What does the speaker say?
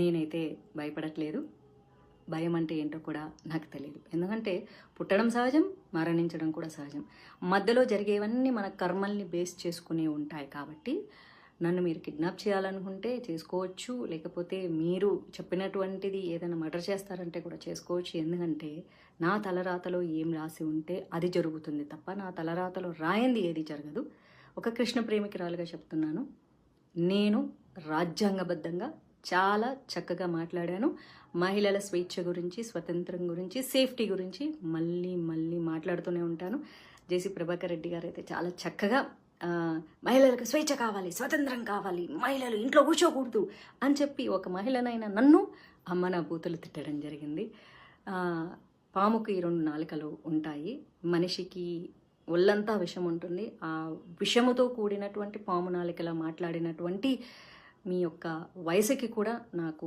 నేనైతే భయపడట్లేదు. భయం అంటే ఏంటో కూడా నాకు తెలియదు ఎందుకంటే పుట్టడం సహజం మరణించడం కూడా సహజం. మధ్యలో జరిగేవన్నీ మన కర్మల్ని బేస్ చేసుకుని ఉంటాయి కాబట్టి నన్ను మీరు కిడ్నాప్ చేయాలనుకుంటే చేసుకోవచ్చు. లేకపోతే మీరు చెప్పినటువంటిది ఏదైనా మర్డర్ చేస్తారంటే కూడా చేసుకోవచ్చు. ఎందుకంటే నా తలరాతలో ఏం రాసి ఉంటే అది జరుగుతుంది తప్ప నా తలరాతలో రాయింది ఏది జరగదు. ఒక కృష్ణ ప్రేమికురాలుగా చెప్తున్నాను. నేను రాజ్యాంగబద్ధంగా చాలా చక్కగా మాట్లాడాను. మహిళల స్వేచ్ఛ గురించి స్వతంత్రం గురించి సేఫ్టీ గురించి మళ్ళీ మళ్ళీ మాట్లాడుతూనే ఉంటాను. జేసీ ప్రభాకర్ రెడ్డి గారు అయితే చాలా చక్కగా మహిళలకు స్వేచ్ఛ కావాలి స్వతంత్రం కావాలి మహిళలు ఇంట్లో కూర్చోకూడదు అని చెప్పి ఒక మహిళనైనా నన్ను అమ్మ నా బూతులు తిట్టడం జరిగింది. పాముకు పాముకి రెండు నాలుకలు ఉంటాయి. మనిషికి ఒళ్ళంతా విషం ఉంటుంది ఆ విషముతో కూడినటువంటి పాము నాలికలా మాట్లాడినటువంటి మీ యొక్క వయసుకి కూడా నాకు